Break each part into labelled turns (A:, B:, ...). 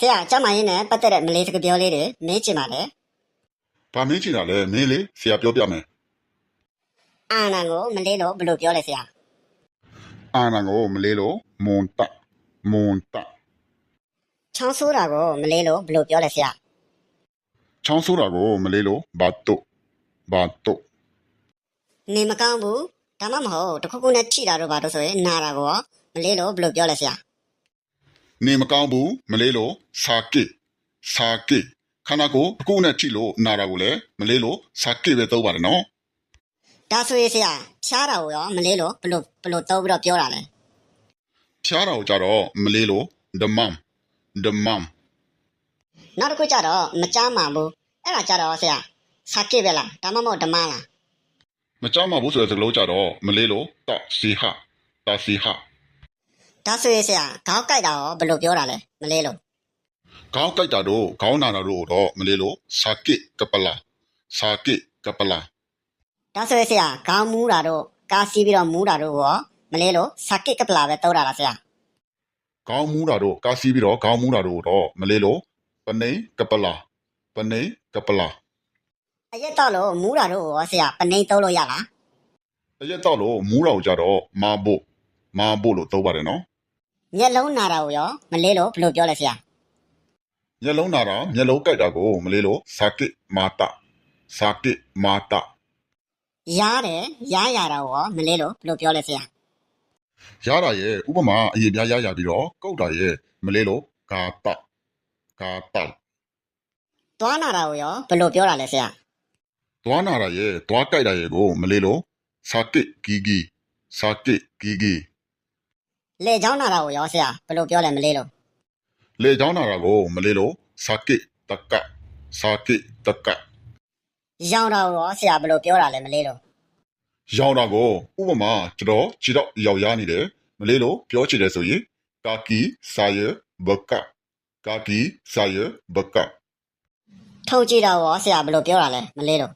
A: ဆရာကျမ်းမာရေးနဲ့ပတ်သက်တဲ့မလေးစကားပြောလေးတွေမေးချင်ပါတယ်။
B: ဘာမင်းချင်တာလဲမင်းလေဆရာပြောပြမယ်
A: အာနန်ကိုမလေးလို့ဘယ်လိုပြောလဲဆရာ။
B: အာနာကိုမလေးလို့မွန်တမွန်တ
A: ချောင်းဆိုးတာကိုမလေးလို့ဘယ်လိုပြောလဲဆရာ
B: ချောင်းဆိုးတာကိုမလေးလို့ဘာတုဘာတု
A: နေမကောင်းဘူးဒါမှမဟုတ်တစ်ခုခုနဲ့ထိတာတော့ဘာလို့ဆိုရင်နာတာကိုရောမလေးလို့ဘယ်လိုပြောလဲဆရာ
B: နေမကောင်းဘူးမလေးလို့စာကိစာကိခန္ဓာကိုယ်တစ်ခုနဲ့ထိလို့နာတာကိုလည်းမလေးလို့စာကိပဲသုံးပါတယ်နော်
A: ဒါဆိုရင်ဆရာဖြားတာကိုရောမလေးလို့ဘယ်လိုဘယ်လိုသုံးပြီးတော့ပြောတာလဲ။
B: ဖျားတာကိုကြတော့မလေးလို့ဒမမ်ဒမမ်
A: နောက်တစ်ခုကျတော့မကြမ်းမှန်ဘူးအဲ့ဒါကျတော့ဆရာစာကိပဲလားဒါမှမဟုတ်ဓမ္မလား
B: မကြမ်းပါဘူးဆိုတဲ့စကားလုံးကြတော့မလေးလို့တစီဟတစီဟ
A: ဒါဆိုရင်ဆရာခေါင်းကိုက်တာရောဘယ်လိုပြောတာလဲမလေးလို့
B: ခေါင်းကြိုက်တာတို့ခေါင်းနာတာတို့တော့မလေးလို့စာကိကပလာစာကိကပလာ
A: ဒါဆိုရင်ဆရာခေါင်းမူးတာတို့ကားစီးပြီးတော့မူးတာတို့ကိုရောမလေးလို့စာကိကပလာပဲသုံးတာလားဆရာ
B: ခေါင်းမူးတာတို့ကားစီးပြီးတော့ခေါင်းမူးတာတို့တော့မလေးလို့ပနေကပလာပနေကပလာ
A: အရက်တော့လို့မူးတာတို့ကိုရောဆရာပနှိမ့်သုံးလို့ရလား
B: အရက်တော့လို့မူးတာကိုကြတော့မာဘို့မာဘို့လို့သုံးပါတယ်နော်
A: မျက်လုံးနာတာကိုရောမလေးလို့ဘယ်လိုပြောလဲဆရာ
B: မျက်လုံးနာတာမျက်လုံးကြိုက်တာကိုမလေးလို့စာကိမာတာစာကိမာတာ
A: ရားတယ်ရားရတာကိုရောမလေးလို့ဘယ်လိုပြောလဲဆရာ
B: ရတာရဲ့ဥပမာအရေးပြားရရပြီးတော့ကုတ်တာရဲ့မလေးလို့ဂါတဂါတ
A: သွားနာတာကိုရောဘယ်လိုပြောတာလဲဆရာ
B: သွားနာတာရဲ့သွားကြိုက်တာရဲ့ကိုမလေးလို့စာကိဂီဂီစာကိဂီဂီ
A: လေချောင်းနာတာကိုရောဆရာဘယ်လိုပြောလဲမလေးလို့
B: လေချောင်းနာတာကိုမလေးလို့စာကိတကစာကိတက
A: ရောင်တာကိုရောဆရာဘယ်လိုပြောတာလဲမလေးလို့
B: ရောင်တာကိုဥပမာကျွန်တော်ခြေတော့ရောက်ရနေတယ်မလေးလို့ပြောချင်တယ်ဆိုရင်ကာကီစာယဘကကာကီစာယဘက
A: ထုံကြည့်တာကိုရောဆရာဘယ်လိုပြောတာလဲမလေးလို့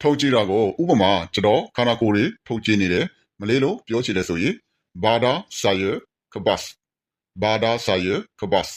B: ထုတ်ကြည့်တာကိုဥပမာကျွန်တော်ခန္ဓာကိုယ်တွေထုတ်ကြည့်နေတယ်မလေးလို့ပြောချင်တယ်ဆိုရင် ဘာဒါစာယကဘတ်ဘာဒါစာယကဘတ်